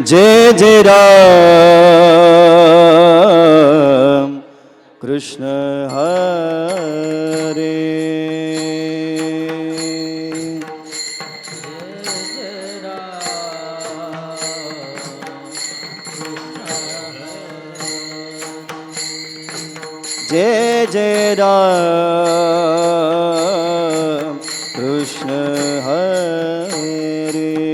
जय जय राम कृष्ण हरे जय जय राम कृष्ण हरे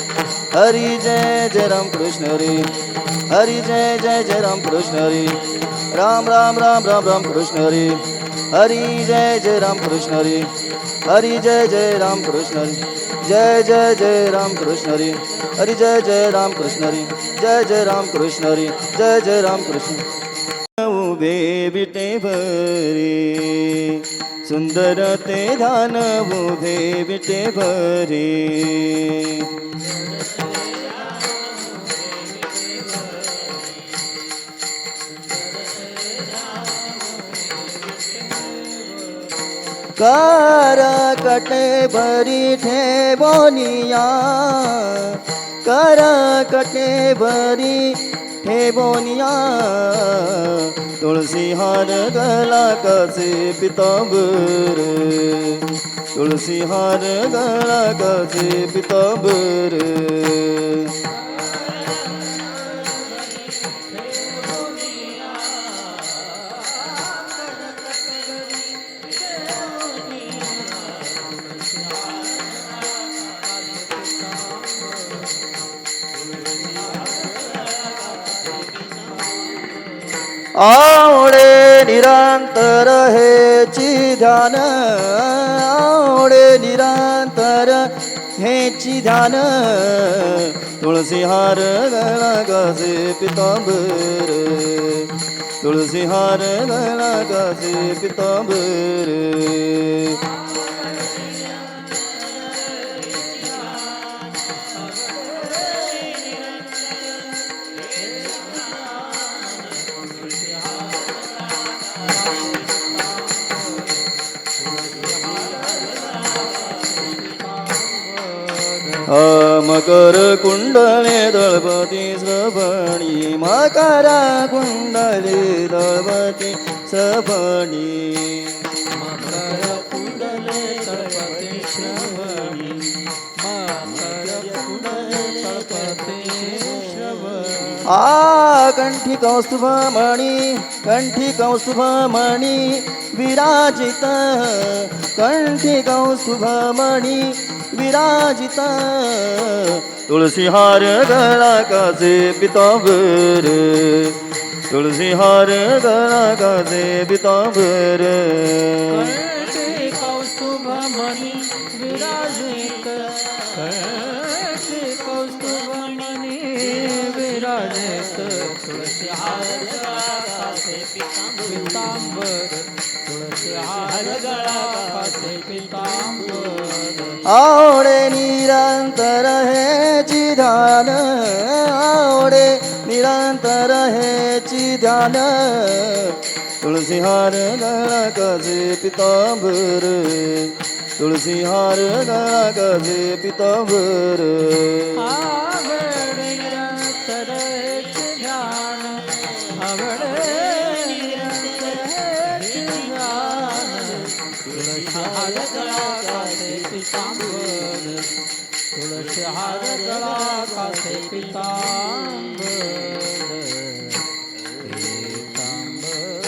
हरि जय जय राम कृष्ण हरे हरि जय जय जय राम कृष्ण हरे राम राम राम राम राम कृष्ण हरे हरि जय जय राम कृष्ण हरे हरि जय जय राम कृष्ण हरे जय जय जय राम कृष्ण हरे हरि जय जय राम कृष्ण हरे जय जय राम कृष्ण हरे जय जय राम कृष्ण उभे बिटे भरे. सुंदर ते धान उभे बिटे भरे. कर कटे भरी ठेवोनिया कर कटे भरी ठेबोनिया तुळसी हार गला कसे पितांबर? तुळसी हार गला कसे पितांबर? आवडे निरंतर हेची ध्यान आवडे निरंतर हेची ध्यान. तुळसी हार गळा गाजे पितांबर तुळसी हार गळा गाजे पितांबर. मकर कुंडले दळपती श्रवणी मकरा कुंडले दळपती श्रवणी. मकर आ कंठी कौस्तुभ मणी कंठी कौस्तुभ मणी विराजित कंठी कौस्तुभ मणी विराजित। तुळसी हार गळा काचे पितांबर तुळसी हार गळा काचे पितांबर। कंठी कौस्तुभ मणी विराजित। पितांबर तुळसी हार गळा कासे पितांबर आवडे निरंतर हे ध्यान आवडे निरंतर हे ध्यान तुळशी हार गळा काजे पितांबर तुळशी हार गळा काजे पितांबर कासे पितांबर तुळसी हार गळा कासे पितांबर पितांबर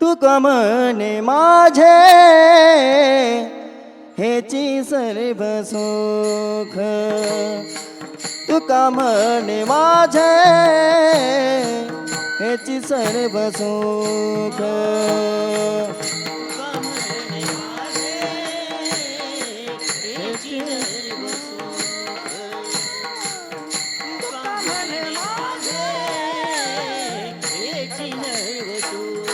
तू कमने माझे हेची सर्व माझे हेची सर्व सुख.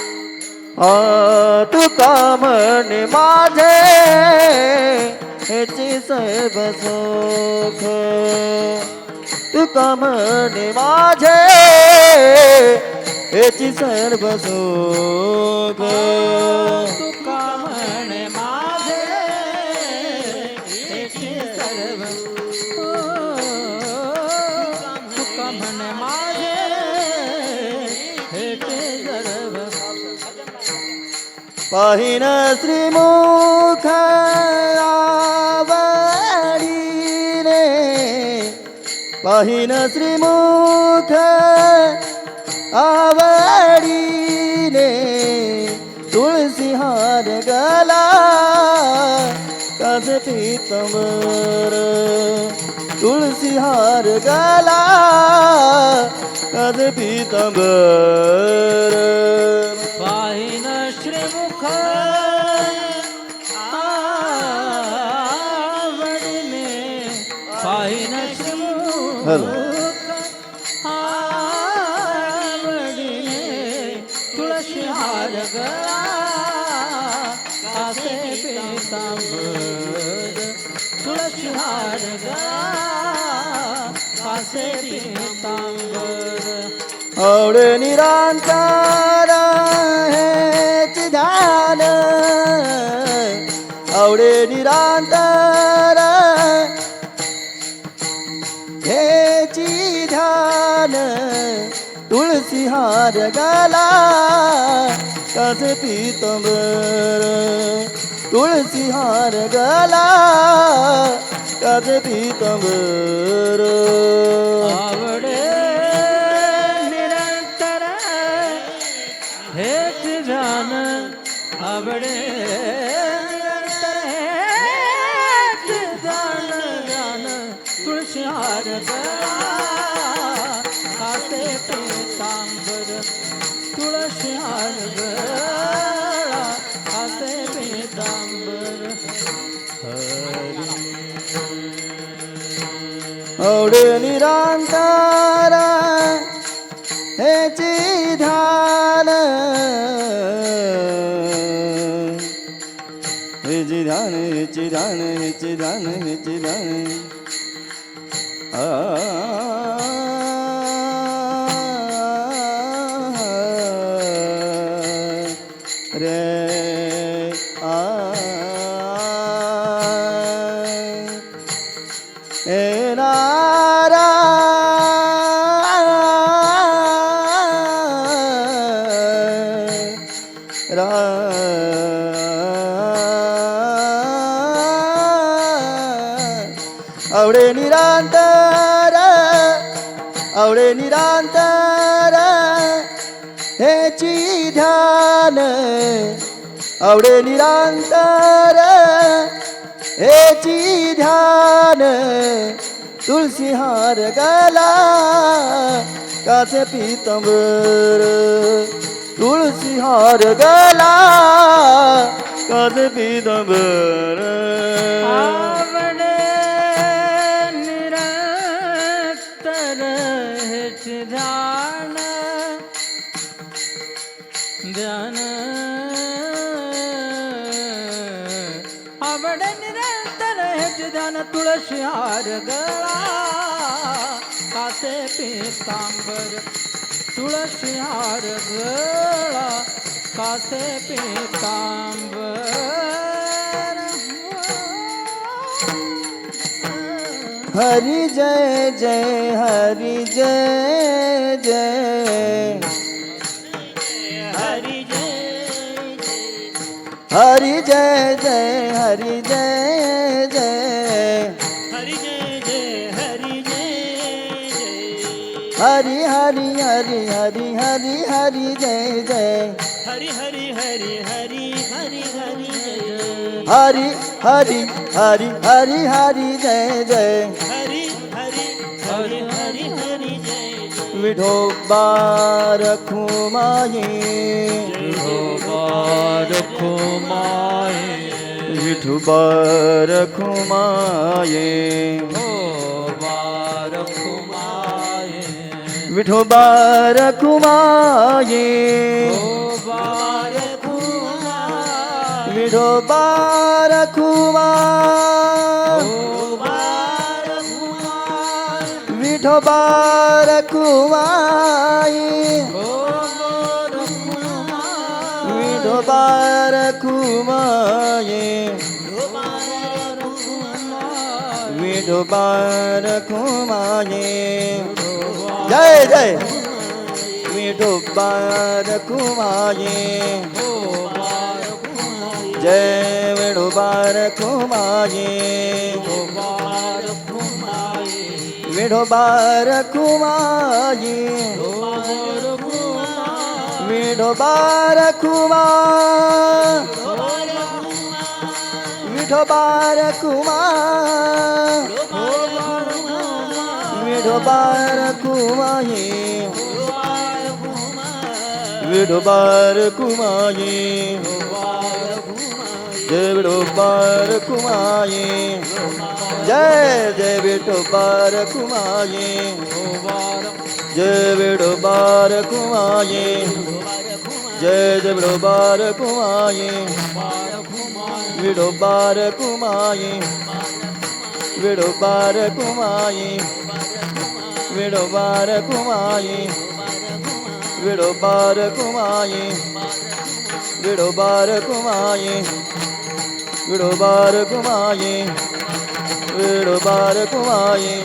आ तू कामने माझे हेची सर्व सुख. तू कामने माझे हेची सर्व सुख तुका म्हणे माझे सर्व तुका म्हणे माझे सर्व पाहिन श्रीमुख पाहिन श्रीमुख आवडीने तुळसी हार गला काज पितंबर तुळसी हार गला काज पितंबर पाहिन श्रीमुख तुळशी हार गळा कासे पितांबर तुळशी हार गळा कासे निरांकार ध्यान तुळसी हार गाला कस पीतंबर. तुळसी हार गाला कस पीतंबर. आवडे निरंतर हे जान आवडे निरंतर हेची ध्यान. हेची ध्यान हेची ध्यान हेची ध्यान हेची ध्यान. आ. ए आवडे निरांतर आवडे निरांतर ह्याची ध्यान. आवडे निरांतर ह्याची ध्यान. গান তুলসীহার গলা কাছে পিতম্বর তুলসীহার গলা কাছে পিতম্বর ध्यान ध्यान आवड़ સજદન તુળસ્યાર ગળા કાસે પીતાંબર તુળસ્યાર ગળા કાસે પીતાંબર હરિ જય જય હરિ જય જય હરિ જય હરિ જય જય હરિ જય Hari Hari Hari Hari Hari Hari Jai Jai Hari Hari Hari Hari Hari Hari Jai Hari Hari Hari Hari Hari Jai Jai Hari Hari Hari Hari Hari Jai विढोबा रखो विठोबा रखुमाये विठोबा रखुमा विठोबा रखुमाये विठोबा रखुमाये विठोबा रखुमाये जय जय। विठुबार कुमारी। जय विठुबार कुमारी। विठोबार कुमारी। विठोबार कुमा। विठोबार कुमार विडोबारकुमाये विडोबारकुमाये जय विडोबारकुमाये जय जय विठोबारकुमाये जय विडोबारकुमाये जय जय विडोबारकुमाये विडोबारकुमाये विडोबारकुमाये विडोबार कुमाये विडोबार कुमाये विडोबार कुमाये विडोबार कुमाये विडोबार कुमाये।